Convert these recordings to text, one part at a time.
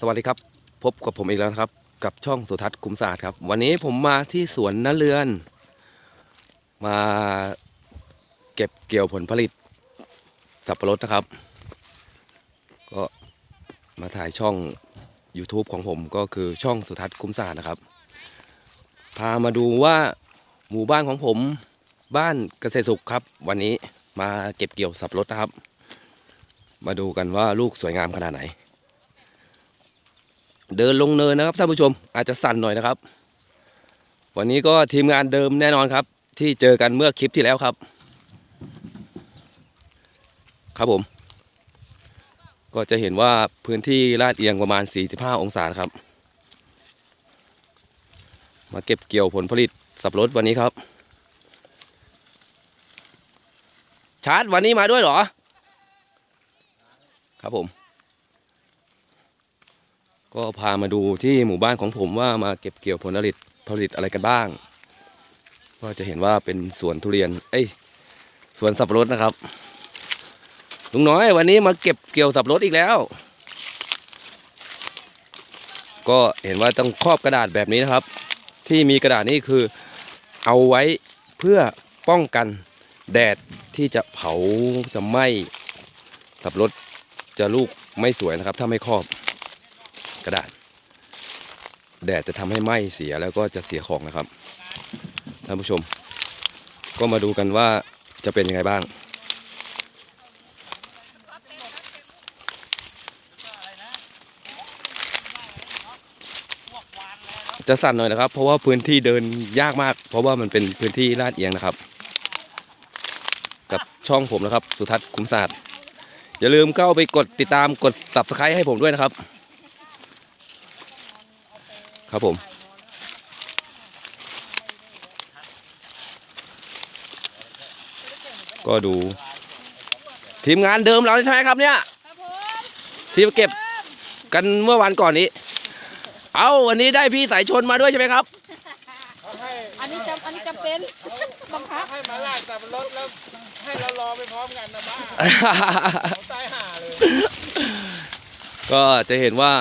สวัสดีครับ พบกับผมอีกแล้วนะครับ กับช่องสุทัศน์คุ้มศาสตร์ครับ วันนี้ผมมาที่สวนนเรือน มาเก็บเกี่ยวผลผลิต สับปะรดนะครับ ก็มาถ่ายช่อง YouTube ของผมก็คือช่องสุทัศน์คุ้มศาสตร์นะครับ พามาดูว่าหมู่บ้านของผมบ้านเกษตรสุขครับ วันนี้มาเก็บเกี่ยวสับปะรดนะครับ มาดูกันว่าลูกสวยงามขนาดไหน เดินลงเนินนะครับท่านผู้ชมอาจจะสั่นหน่อยนะครับ วันนี้ก็ทีมงานเดิมแน่นอนครับ ที่เจอกันเมื่อคลิปที่แล้วครับ ครับผม ก็จะเห็นว่าพื้นที่ลาดเอียงประมาณ 45 องศาครับ มาเก็บเกี่ยวผลผลิตสับปะรดวันนี้ครับ ชาร์จวันนี้มาด้วยเหรอ ครับผม ก็พามาดูที่หมู่บ้านของผมว่ามาเก็บเกี่ยวผลผลิตผลิตอะไรกันบ้าง ก็จะเห็นว่าเป็นสวนทุเรียน เอ้ยสวนสับปะรดนะครับลุงน้อยวันนี้มาเก็บเกี่ยวสับปะรดอีกแล้ว ก็เห็นว่าต้องครอบกระดาษแบบนี้นะครับ ที่มีกระดาษนี่คือเอาไว้เพื่อป้องกันแดดที่จะเผาจะไหม้สับปะรดจะลูกไม่สวยนะครับ ถ้าไม่ครอบ ระดาษ แดดจะทำให้ไหม้เสียแล้วก็จะเสียของนะครับท่านผู้ชม ก็มาดูกันว่าจะเป็นยังไงบ้างจะสั่นหน่อยนะครับ เพราะว่าพื้นที่เดินยากมาก เพราะว่ามันเป็นพื้นที่ลาดเอียงนะครับ กับช่องผมนะครับ สุทัศน์คุ้มศาสตร์อย่าลืมเข้าไปกดติดตามกด subscribe ให้ผมด้วยนะครับ ครับผม ก็ดู ทีมงานเดิมเราใช่ไหมครับเนี่ยครับผมที่เก็บกันเมื่อวันก่อนนี้ เอาวันนี้ได้พี่สายชนมาด้วยใช่ไหมครับเขาให้อันนี้จำอันนี้จำเป็นบังคับให้มาลากสับปะรดแล้วให้เรารอไปพร้อมกันนะบ้าเขาตายห่าเลย ก็จะเห็นว่า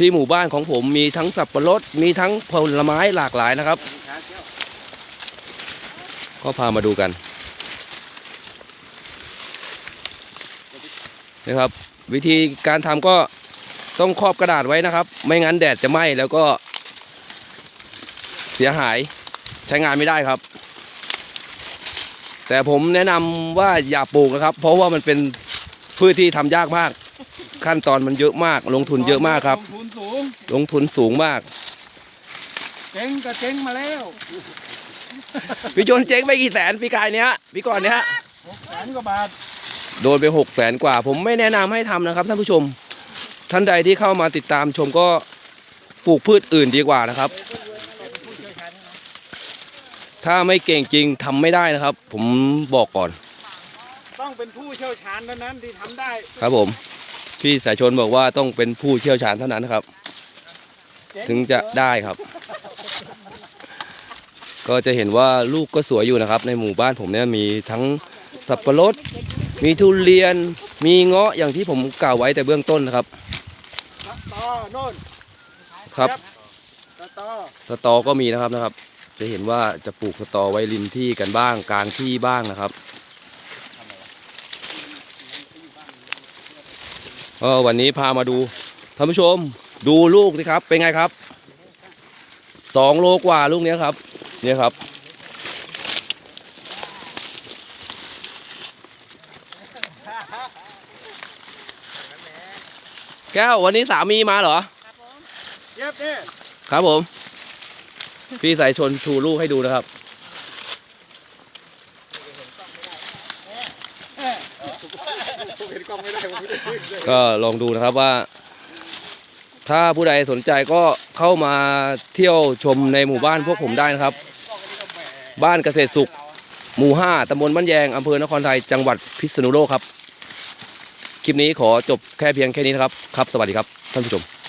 ที่หมู่บ้านของผมมีทั้งสับปะรดมีทั้งผลไม้หลากหลายนะครับ ก็พามาดูกันนะครับ วิธีการทำก็ต้องครอบกระดาษไว้นะครับ ไม่งั้นแดดจะไหม้แล้วก็เสียหายใช้งานไม่ได้ครับ แต่ผมแนะนำว่าอย่าปลูกนะครับ เพราะว่ามันเป็นพืชที่ทำยากมาก ขั้นตอนมันเยอะมาก ลงทุนเยอะมากครับ ลงทุนสูงลงทุนสูงมาก เจ๊งก็เจ๊งมาแล้วพี่จนเจ๊งไปกี่แสนพี่กายเนี้ยพี่ก่อนเนี้ยหกแสนกว่าบาทโดนไปหกแสนกว่า ผมไม่แนะนำให้ทำนะครับท่านผู้ชม ท่านใดที่เข้ามาติดตามชมก็ปลูกพืชอื่นดีกว่านะครับ ถ้าไม่เก่งจริงทำไม่ได้นะครับ ผมบอกก่อน ต้องเป็นผู้เชี่ยวชาญเท่านั้นที่ทำได้ ครับผม พี่สายชนบอกว่าต้องเป็นผู้เชี่ยวชาญเท่านั้นนะครับ ถึงจะได้ครับ ก็จะเห็นว่าลูกก็สวยอยู่นะครับ ในหมู่บ้านผมเนี่ยมีทั้งสับปะรด มีทุเรียน มีเงาะอย่างที่ผมกล่าวไว้แต่เบื้องต้นนะครับตอโนนครับต่อต่อสตอก็มีนะครับนะครับ จะเห็นว่าจะปลูกสตอไว้ริมที่กันบ้างกลางที่บ้างนะครับ ก็วันนี้พามาดูท่านผู้ชม ดูลูกสิครับ เป็นไงครับสองโลกว่าลูกเนี้ยครับ เนี่ยครับ แก้ววันนี้สามีมาเหรอเย็บเนี่ยครับผม พี่สายชนชูลูกให้ดูนะครับ เห็นกล้องไม่ได้ผมไม่ได้ขึ้นเลย ก็ลองดูนะครับว่า ถ้าผู้ใดสนใจก็เข้ามาเที่ยวชมในหมู่บ้านพวกผมได้นะครับ บ้านเกษตรสุข หมู่ห้าตำบลบ้านแยงอำเภอนครไทยจังหวัดพิษณุโลกครับ คลิปนี้ขอจบแค่เพียงแค่นี้นะครับ ครับ สวัสดีครับท่านผู้ชม